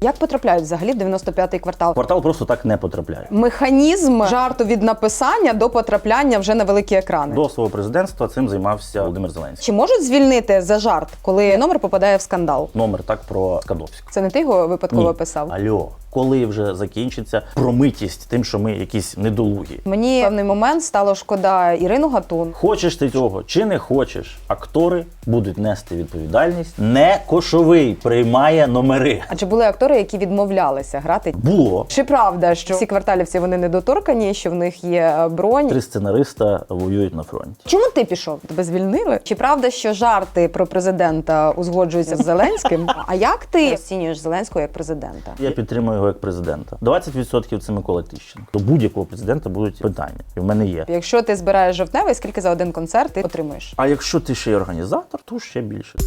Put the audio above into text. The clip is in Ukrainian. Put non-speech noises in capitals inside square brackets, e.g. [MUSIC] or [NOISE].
Як потрапляють взагалі в 95-й квартал? Квартал просто так не потрапляє. Механізм жарту від написання до потрапляння вже на великі екрани. До свого президентства цим займався Володимир Зеленський. Чи можуть звільнити за жарт, коли номер попадає в скандал? Номер так про Скадовську. Це не ти його випадково Ні. писав? Альо, коли вже закінчиться промитість тим, що ми якісь недолугі. Мені в певний момент стало шкода Ірину Гатун. Хочеш ти цього чи не хочеш, актори будуть нести відповідальність. Не кошовий приймає номери. А чи були актори, які відмовлялися грати? Було Чи правда, що всі кварталівці вони недоторкані, що в них є е, бронь? три сценариста воюють на фронті. Чому ти пішов? Тебе звільнили? Чи правда, що жарти про президента узгоджуються з Зеленським? [LAUGHS] А як ти оцінюєш Зеленського як президента? Я підтримую його як президента. 20% це Микола Тищенко. До будь-якого президента будуть питання, і в мене є. Якщо ти збираєш жовтневий, скільки за один концерт ти отримуєш? А якщо ти ще й організатор, то ще більше.